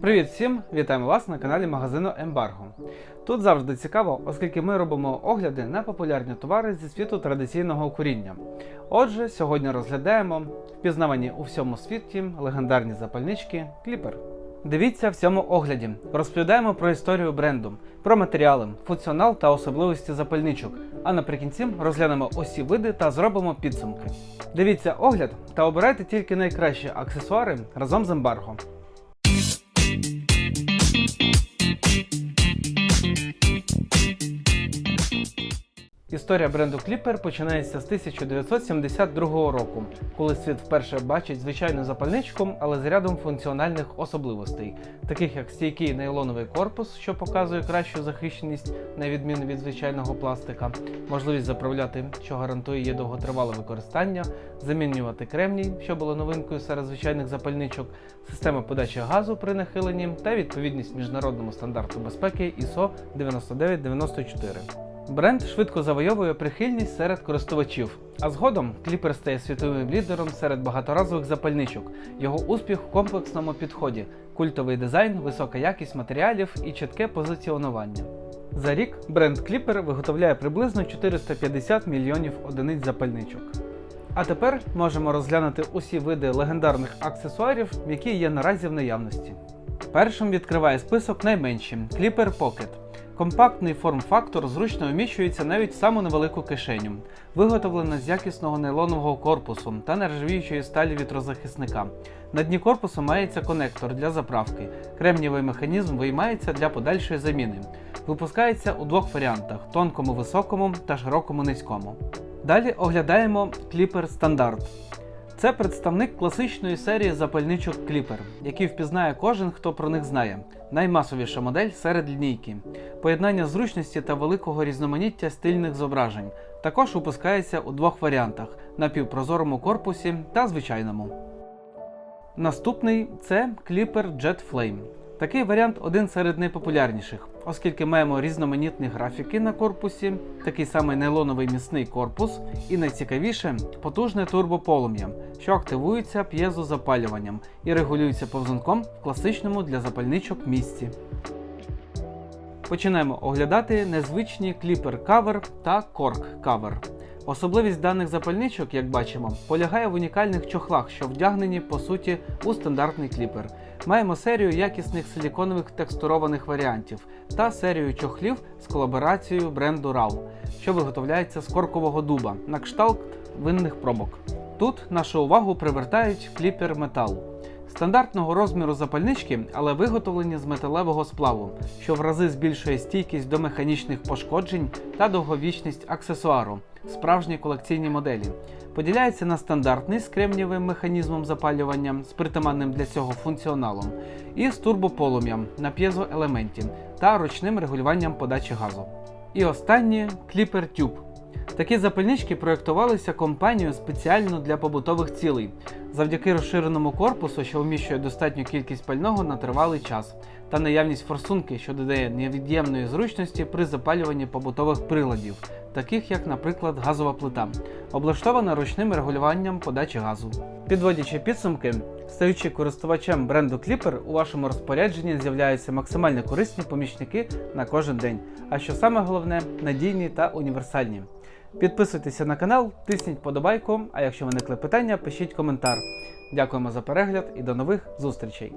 Привіт всім! Вітаємо вас на каналі магазину Embargo. Тут завжди цікаво, оскільки ми робимо огляди на популярні товари зі світу традиційного куріння. Отже, сьогодні розглядаємо впізнавані у всьому світі легендарні запальнички Clipper. Дивіться в цьому огляді. Розповідаємо про історію бренду, про матеріали, функціонал та особливості запальничок. А наприкінці розглянемо усі види та зробимо підсумки. Дивіться огляд та обирайте тільки найкращі аксесуари разом з ембарго. Історія бренду Clipper починається з 1972 року, коли світ вперше бачить звичайну запальничку, але з рядом функціональних особливостей, таких як стійкий нейлоновий корпус, що показує кращу захищеність на відміну від звичайного пластика, можливість заправляти, що гарантує її довготривале використання, замінювати кремній, що було новинкою серед звичайних запальничок, система подачі газу при нахиленні та відповідність міжнародному стандарту безпеки ISO 9994. Бренд швидко завойовує прихильність серед користувачів, а згодом кліпер стає світовим лідером серед багаторазових запальничок. Його успіх в комплексному підході, культовий дизайн, висока якість матеріалів і чітке позиціонування. За рік бренд Clipper виготовляє приблизно 450 мільйонів одиниць запальничок. А тепер можемо розглянути усі види легендарних аксесуарів, які є наразі в наявності. Першим відкриває список найменші Clipper Pocket. Компактний форм-фактор зручно вміщується навіть в саму невелику кишеню, виготовлена з якісного нейлонового корпусу та нержавіючої сталі вітрозахисника. На дні корпусу мається конектор для заправки. Кремнієвий механізм виймається для подальшої заміни. Випускається у двох варіантах: тонкому високому та широкому низькому. Далі оглядаємо кліпер стандарт. Це представник класичної серії запальничок Clipper, які впізнає кожен, хто про них знає. Наймасовіша модель серед лінійки. Поєднання зручності та великого різноманіття стильних зображень. Також випускається у двох варіантах: напівпрозорому корпусі та звичайному. Наступний це Clipper Jet Flame. Такий варіант один серед найпопулярніших, оскільки маємо різноманітні графіки на корпусі, такий самий нейлоновий міцний корпус, і найцікавіше потужне турбополум'я, що активується п'єзозапалюванням і регулюється повзунком в класичному для запальничок місці. Починаємо оглядати незвичні кліпер кавер та корк кавер. Особливість даних запальничок, як бачимо, полягає в унікальних чохлах, що вдягнені по суті у стандартний кліпер. Маємо серію якісних силіконових текстурованих варіантів та серію чохлів з колаборацією бренду RAW, що виготовляється з коркового дуба на кшталт винних пробок. Тут нашу увагу привертають кліпер метал. Стандартного розміру запальнички, але виготовлені з металевого сплаву, що в рази збільшує стійкість до механічних пошкоджень та довговічність аксесуару, справжні колекційні моделі. Поділяється на стандартний з кремнієвим механізмом запалювання з притаманним для цього функціоналом, і з турбополум'ям на п'єзоелементі та ручним регулюванням подачі газу. І останнє Clipper Tube. Такі запальнички проєктувалися компанією спеціально для побутових цілей, завдяки розширеному корпусу, що вміщує достатню кількість пального на тривалий час, та наявність форсунки, що додає невід'ємної зручності при запалюванні побутових приладів, таких як, наприклад, газова плита, облаштована ручним регулюванням подачі газу. Підводячи підсумки, стаючи користувачем бренду Clipper, у вашому розпорядженні з'являються максимально корисні помічники на кожен день, а що саме головне надійні та універсальні. Підписуйтеся на канал, тисніть подобайку, а якщо виникли питання, пишіть коментар. Дякуємо за перегляд і до нових зустрічей!